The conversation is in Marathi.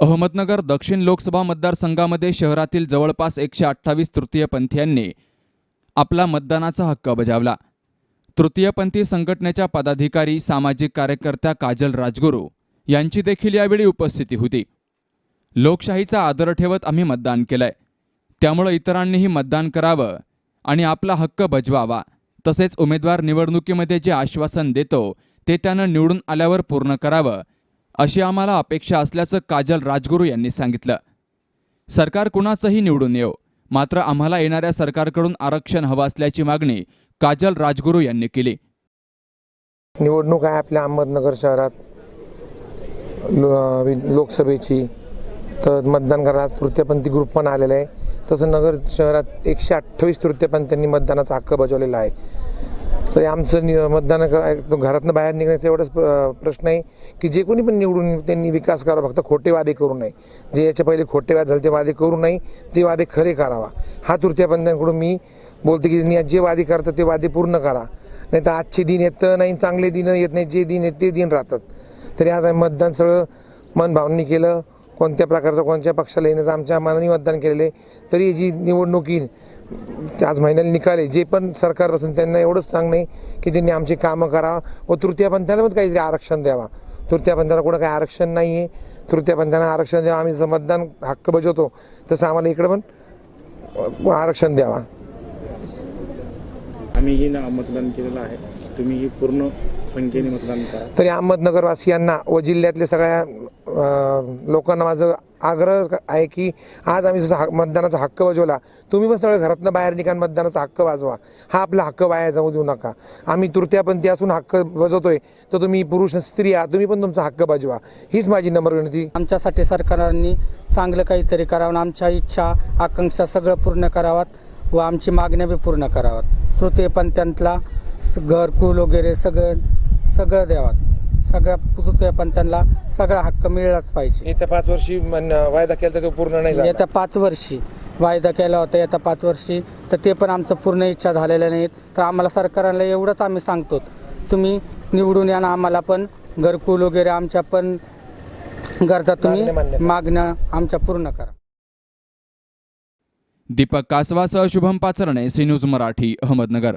अहमदनगर दक्षिण लोकसभा मतदारसंघामध्ये शहरातील जवळपास एकशे अठ्ठावीस तृतीयपंथीयांनी आपला मतदानाचा हक्क बजावला. तृतीयपंथी संघटनेच्या पदाधिकारी सामाजिक कार्यकर्त्या काजल राजगुरू यांची देखील यावेळी उपस्थिती होती. लोकशाहीचा आदर ठेवत आम्ही मतदान केलंय. त्यामुळं इतरांनीही मतदान करावं आणि आपला हक्क बजवावा. तसेच उमेदवार निवडणुकीमध्ये जे आश्वासन देतो ते त्यानं निवडून आल्यावर पूर्ण करावं अशी आम्हाला अपेक्षा असल्याचं काजल राजगुरू यांनी सांगितलं. सरकार कुणाचंही निवडून येऊ मात्र आम्हाला येणाऱ्या सरकारकडून आरक्षण हवं असल्याची मागणी काजल राजगुरू यांनी केली. निवडणूक आहे आपल्या अहमदनगर शहरात लो- लोकसभेची तर मतदान करायला तृतीयपंथी ग्रुप पण आलेला आहे. तसं नगर शहरात एकशे अठ्ठावीस तृतीयपंथ्यांनी मतदानाचा हक्क बजावलेला आहे. तरी आमचं नि मतदान घरातनं बाहेर निघण्याचा एवढाच प्रश्न आहे की जे कोणी पण निवडून त्यांनी विकास करावा फक्त खोटे वादे करू नये. जे याच्या पहिले खोटे वाद झाले ते वादे करू नये ते वादे खरे करावा. हा तृतीयपंथींकडून मी बोलते की त्यांनी जे वादे करतात ते वादे पूर्ण करा. नाही तर आजचे दिन येतं नाही चांगले दिन येत नाही जे दिन येत ते दिन राहतात. तरी आज आम्ही मतदान सगळं मन भावनी केलं. कोणत्या प्रकारचं कोणत्या पक्षाला येण्याचं आमच्या मनाने मतदान केलेले तरी जी निवडणूक येईल आज महिन्याला निकाले जे पण सरकार असून त्यांना एवढंच सांगणे की त्यांनी आमची कामं करावं व तृतीयपंथाला पण काहीतरी आरक्षण द्यावा. तृतीयपंथाला कुठं काही आरक्षण नाही आहे तृतीयपंथांना आरक्षण द्यावं. आम्ही जसं मतदान हक्क बजावतो तसं आम्हाला इकडं पण आरक्षण द्यावा. आम्हीही ना मतदान केलेलं आहे. तुम्हीही पूर्ण संख्येने मतदान करा. तरी अहमदनगरवासियांना व जिल्ह्यातल्या सगळ्या लोकांना माझं आग्रह आहे की आज आम्ही जसं मतदानाचा हक्क बजवला तुम्ही पण सगळं घरातनं बाहेर निघा मतदानाचा हक्क वाजवा. हा आपला हक्क वाया जाऊ देऊ नका. आम्ही तृतीयपंथी असून हक्क बजवतोय तर तुम्ही पुरुष स्त्रिया स्त्री आहात तुम्ही पण तुमचा हक्क बजवा. हीच माझी नम्र विनंती. आमच्यासाठी सरकारांनी चांगलं काहीतरी करावं आमच्या इच्छा आकांक्षा सगळं पूर्ण करावात व आमची मागण्या बी पूर्ण करावात. तृतीयपंथ्यांतला स- घरकुल वगैरे सगळं सगळं द्यावात. सगळ्या तृतीयपंथ्यांना सगळा हक्क मिळालाच पाहिजे. येत्या पाच वर्षी मन- वायदा केला तर तो पूर्ण नाही झाला. येत्या पाच वर्षी वायदा केला होता येत्या पाच वर्षी. तर ते पण आमचं पूर्ण इच्छा झालेल्या नाहीत. तर आम्हाला सरकारला एवढंच आम्ही सांगतो. तुम्ही निवडून या ना आम्हाला पण घरकुल वगैरे आमच्या पण गरजा तुम्ही मागण्या मान्य. करा. मागण्या आमच्या पूर्ण करा. दीपक कासवासह शुभम पाचरणे सी न्यूज मराठी अहमदनगर.